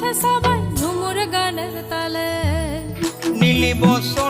আছে সবাই ঝুমুর গানের তালে। নীলি বসন